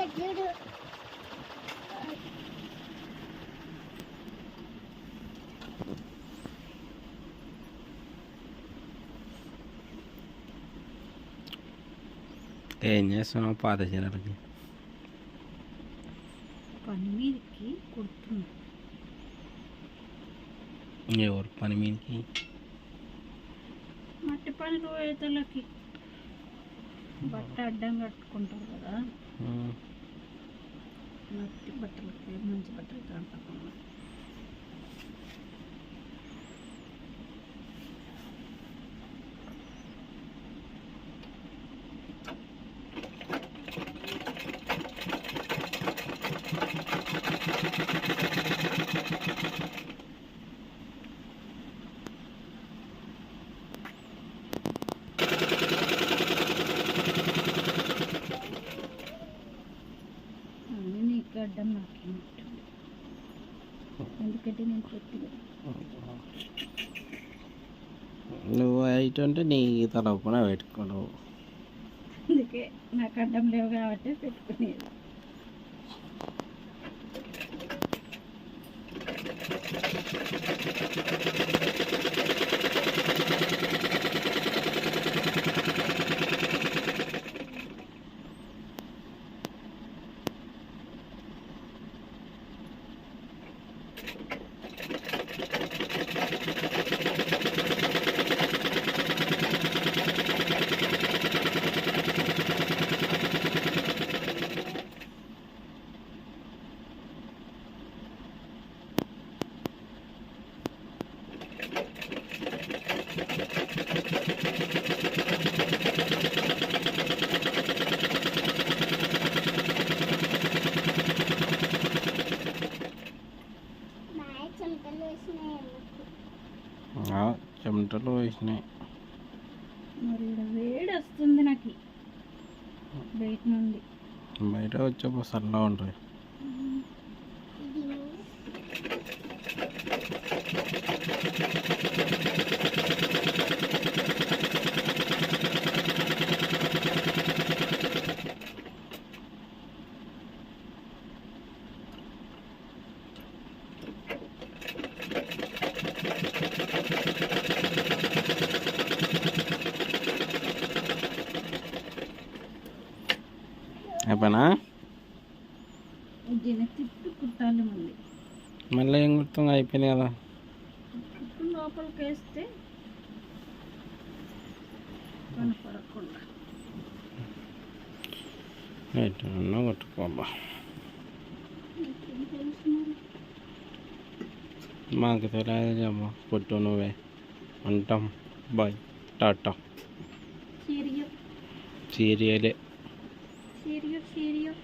ఇక్కడ చూడు ఏం చేస్తున్నావు? పాత చీరలకి. పని మీదకి కుడుతున్నా. ఎవరు పని మీదకి? మట్టి పని పోయేతలకి బట్ట అడ్డం కట్టుకుంటారు కదా. మట్టి బట్టలకి మంచి బట్టలు కట్టకుండా నాకేమిట్టుంది ఎందుకంటే నేను పెట్టిగా నువ్వు హైట్ అంటే నీ తలపున పెట్టుకోవు అందుకే నాకు అడ్డం లేవు కాబట్టి పెట్టుకునేది. బాగా చెమటలు వేసినాయి అమ్మకు. ఆ, చెమటలు వేసినాయి. మరి వేడి వస్తుంది నాకు. బయట నుండి. బయట వచ్చేప్పుడు చల్లగా ఉంటుంది. ఇది అయిపోయినా? మళ్ళీ ఏం గుర్తుంది అయిపోయింది కదా. లోపలికి వేస్తే కనపడకుండా. mang cái thẻ ra mà quật cho nó về ăn trăm bảy Tata serial serial serial serial